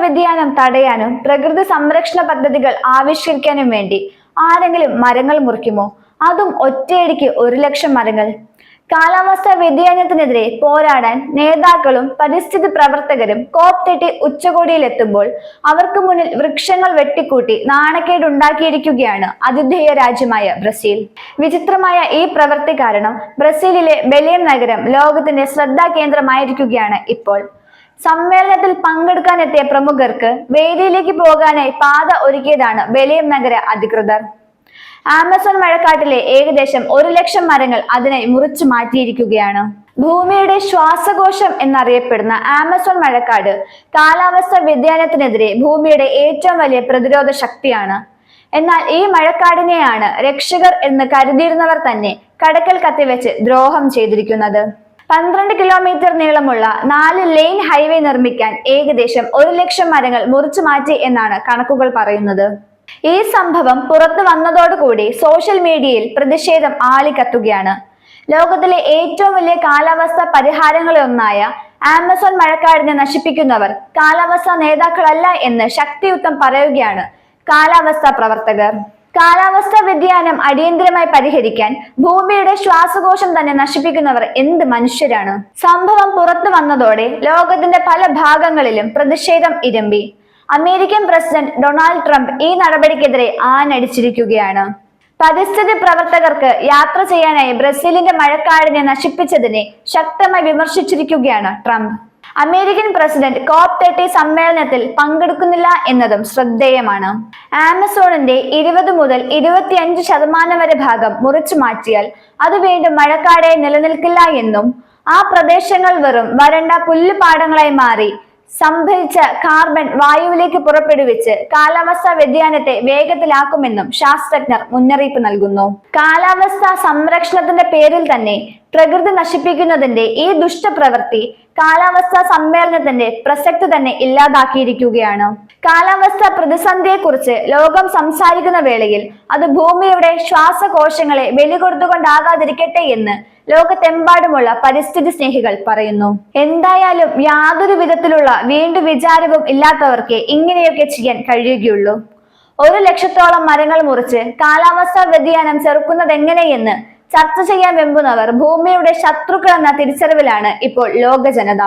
വ്യതിയാനം തടയാനും പ്രകൃതി സംരക്ഷണ പദ്ധതികൾ ആവിഷ്കരിക്കാനും വേണ്ടി ആരെങ്കിലും മരങ്ങൾ മുറിക്കുമോ? അതും ഒറ്റയടിക്ക് ഒരു ലക്ഷം മരങ്ങൾ. കാലാവസ്ഥാ വ്യതിയാനത്തിനെതിരെ പോരാടാൻ നേതാക്കളും പരിസ്ഥിതി പ്രവർത്തകരും കോപ്പ് തെറ്റി ഉച്ചകോടിയിലെത്തുമ്പോൾ അവർക്ക് മുന്നിൽ വൃക്ഷങ്ങൾ വെട്ടിക്കൂട്ടി നാണക്കേടുണ്ടാക്കിയിരിക്കുകയാണ് അതിഥേയ രാജ്യമായ ബ്രസീൽ. വിചിത്രമായ ഈ പ്രവൃത്തി കാരണം ബ്രസീലിലെ ബെലിയൻ നഗരം ലോകത്തിന്റെ ശ്രദ്ധാ കേന്ദ്രമായിരിക്കുകയാണ് ഇപ്പോൾ. സമ്മേളനത്തിൽ പങ്കെടുക്കാൻ എത്തിയ പ്രമുഖർക്ക് വേദിയിലേക്ക് പോകാനായി പാത ഒരുക്കിയതാണ് വലിയം നഗര അധികൃതർ. ആമസോൺ മഴക്കാട്ടിലെ ഏകദേശം ഒരു ലക്ഷം മരങ്ങൾ അതിനായി മുറിച്ചു മാറ്റിയിരിക്കുകയാണ്. ഭൂമിയുടെ ശ്വാസകോശം എന്നറിയപ്പെടുന്ന ആമസോൺ മഴക്കാട് കാലാവസ്ഥ വ്യതിയാനത്തിനെതിരെ ഭൂമിയുടെ ഏറ്റവും വലിയ പ്രതിരോധ ശക്തിയാണ്. എന്നാൽ ഈ മഴക്കാടിനെയാണ് രക്ഷകർ എന്ന് കരുതിയിരുന്നവർ തന്നെ കടക്കൽ കത്തിവെച്ച് ദ്രോഹം ചെയ്തിരിക്കുന്നത്. പന്ത്രണ്ട് കിലോമീറ്റർ നീളമുള്ള നാല് ലെയിൻ ഹൈവേ നിർമ്മിക്കാൻ ഏകദേശം ഒരു ലക്ഷം മരങ്ങൾ മുറിച്ചു മാറ്റി എന്നാണ് കണക്കുകൾ പറയുന്നത്. ഈ സംഭവം പുറത്തു വന്നതോടുകൂടി സോഷ്യൽ മീഡിയയിൽ പ്രതിഷേധം ആളിക്കത്തുകയാണ്. ലോകത്തിലെ ഏറ്റവും വലിയ കാലാവസ്ഥ പരിഹാരങ്ങളിലൊന്നായ ആമസോൺ മഴക്കാടിനെ നശിപ്പിക്കുന്നവർ കാലാവസ്ഥാ നേതാക്കളല്ല എന്ന് ശക്തിയുക്തം പറയുകയാണ് കാലാവസ്ഥാ പ്രവർത്തകർ. കാലാവസ്ഥാ വ്യതിയാനം അടിയന്തരമായി പരിഹരിക്കാൻ ഭൂമിയുടെ ശ്വാസകോശം തന്നെ നശിപ്പിക്കുന്നവർ എന്ത് മനുഷ്യരാണ്? സംഭവം പുറത്തു വന്നതോടെ ലോകത്തിന്റെ പല ഭാഗങ്ങളിലും പ്രതിഷേധം ഇരമ്പി. അമേരിക്കൻ പ്രസിഡന്റ് ഡൊണാൾഡ് ട്രംപ് ഈ നടപടിക്കെതിരെ ആഞ്ഞടിച്ചിരിക്കുകയാണ്. പരിസ്ഥിതി പ്രവർത്തകർക്ക് യാത്ര ചെയ്യാനായി ബ്രസീലിന്റെ മഴക്കാടിനെ നശിപ്പിച്ചതിനെ ശക്തമായി വിമർശിച്ചിരിക്കുകയാണ് Trump. American president COP thirty സമ്മേളനത്തിൽ പങ്കെടുക്കുന്നില്ല എന്നതും ശ്രദ്ധേയമാണ്. ആമസോണിന്റെ ഇരുപത് മുതൽ ഇരുപത്തിയഞ്ച് ശതമാനം വരെ ഭാഗം മുറിച്ചു മാറ്റിയാൽ അത് വീണ്ടും മഴക്കാടെ നിലനിൽക്കില്ല എന്നും ആ പ്രദേശങ്ങൾ വെറും വരണ്ട പുല്ലുപാടങ്ങളായി മാറി സംഭരിച്ച കാർബൺ വായുവിലേക്ക് പുറപ്പെടുവിച്ച് കാലാവസ്ഥാ വ്യതിയാനത്തെ വേഗത്തിലാക്കുമെന്നും ശാസ്ത്രജ്ഞർ മുന്നറിയിപ്പ് നൽകുന്നു. കാലാവസ്ഥാ സംരക്ഷണത്തിന്റെ പേരിൽ തന്നെ പ്രകൃതി നശിപ്പിക്കുന്നതിന്റെ ഈ ദുഷ്ടപ്രവൃത്തി കാലാവസ്ഥാ സമ്മേളനത്തിന്റെ പ്രസക്തി തന്നെ ഇല്ലാതാക്കിയിരിക്കുകയാണ്. കാലാവസ്ഥാ പ്രതിസന്ധിയെക്കുറിച്ച് ലോകം സംസാരിക്കുന്ന വേളയിൽ അത് ഭൂമിയുടെ ശ്വാസകോശങ്ങളെ ബലി കൊടുത്തുകൊണ്ടാകാതിരിക്കട്ടെ എന്ന് ലോകത്തെമ്പാടുമുള്ള പരിസ്ഥിതി സ്നേഹികൾ പറയുന്നു. എന്തായാലും യാതൊരു വിധത്തിലുള്ള വീണ്ടും വിചാരവും ഇല്ലാത്തവർക്ക് ഇങ്ങനെയൊക്കെ ചെയ്യാൻ കഴിയുകയുള്ളൂ. ഒരു ലക്ഷത്തോളം മരങ്ങൾ മുറിച്ച് കാലാവസ്ഥാ വ്യതിയാനം ചെറുക്കുന്നത് എങ്ങനെയെന്ന് ചർച്ച ചെയ്യാൻ വെമ്പുന്നവർ ഭൂമിയുടെ ശത്രുക്കൾ എന്ന തിരിച്ചറിവിലാണ് ഇപ്പോൾ ലോക ജനത